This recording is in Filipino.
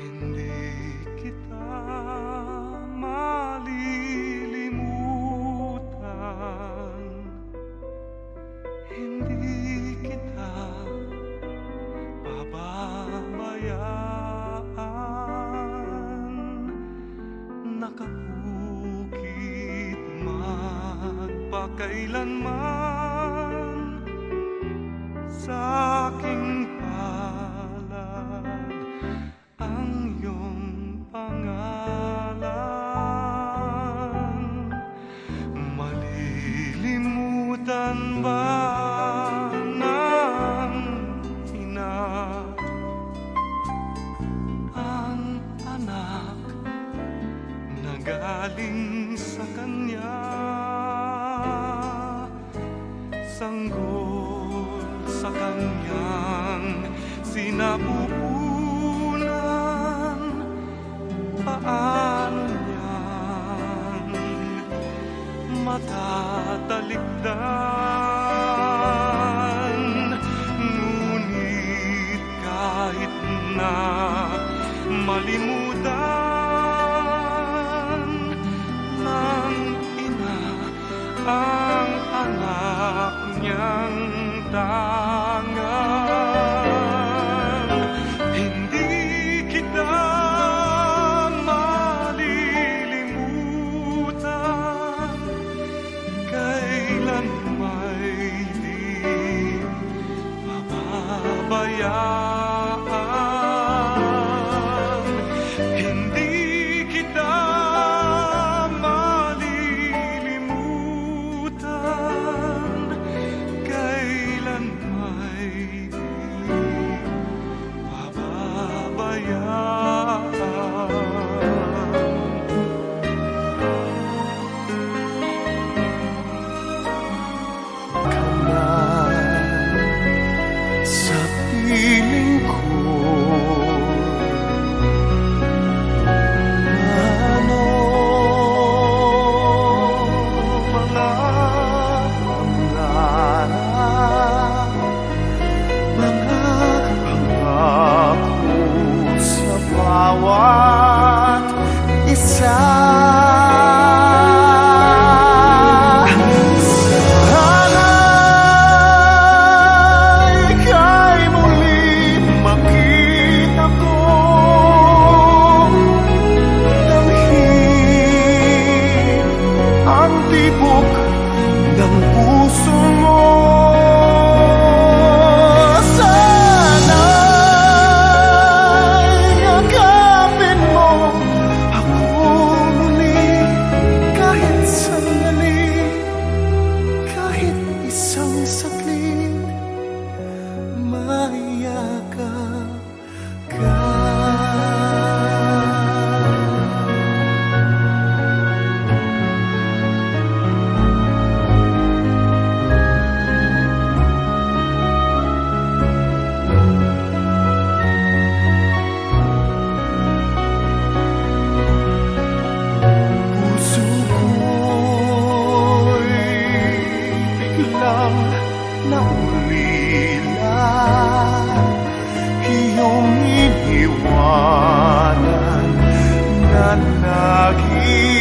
hindi kita malilimutan. Hindi kita babayaan nakapukit kailanman. galing sa Kanya. Sanggol sa Kanya. hawak niyang tangan. Hindi kita malilimutan. Kailan may di mababayaan walk naulila Iyong iniwanan na naging